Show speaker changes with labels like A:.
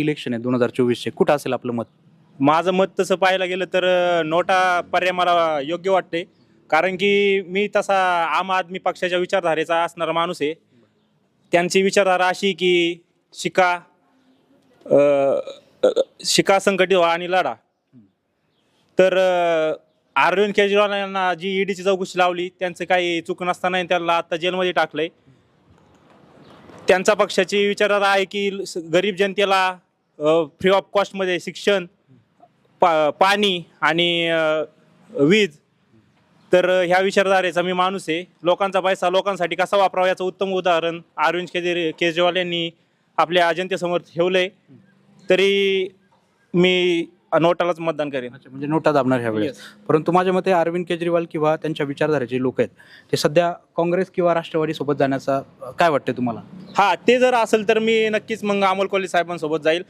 A: Election आहे दोन हजार चोवीसचे. कुठं असेल आपलं मत?
B: माझं मत तसं पाहायला गेलं तर अ, नोटा पर्याय मला योग्य वाटते. कारण की मी तसा आम आदमी पक्षाच्या विचारधारेचा असणारा माणूस आहे. त्यांची विचारधारा अशी की शिका अ, अ, शिका संकटित व्हा आणि लढा. तर अ, अरविंद केजरीवाल यांना जी ईडीची चौकशी लावली त्यांचं काही चूक नसताना त्यांना आता जेलमध्ये टाकलंय. त्यांचा पक्षाची विचारधारा आहे की स- गरीब जनतेला फ्री ऑफ कॉस्टमध्ये शिक्षण पा पाणी आणि वीज. तर ह्या विचारधारेचा मी माणूस आहे. लोकांचा पैसा लोकांसाठी कसा वापरावा याचं उत्तम उदाहरण अरविंद केजरी केजरीवाल यांनी आपल्या जनतेसमोर ठेवलंय. तरी मी नोटालाच मतदान करेन.
A: म्हणजे नोटा दाबणार ह्या वेळेस परंतु माझ्या मते अरविंद केजरीवाल किंवा त्यांच्या विचारधारेचे लोक आहेत ते सध्या काँग्रेस किंवा राष्ट्रवादी सोबत जाण्याचा काय वाटते तुम्हाला?
B: हा ते जर असेल तर मी नक्कीच मग अमोल कोल्हे साहेबांसोबत जाईल.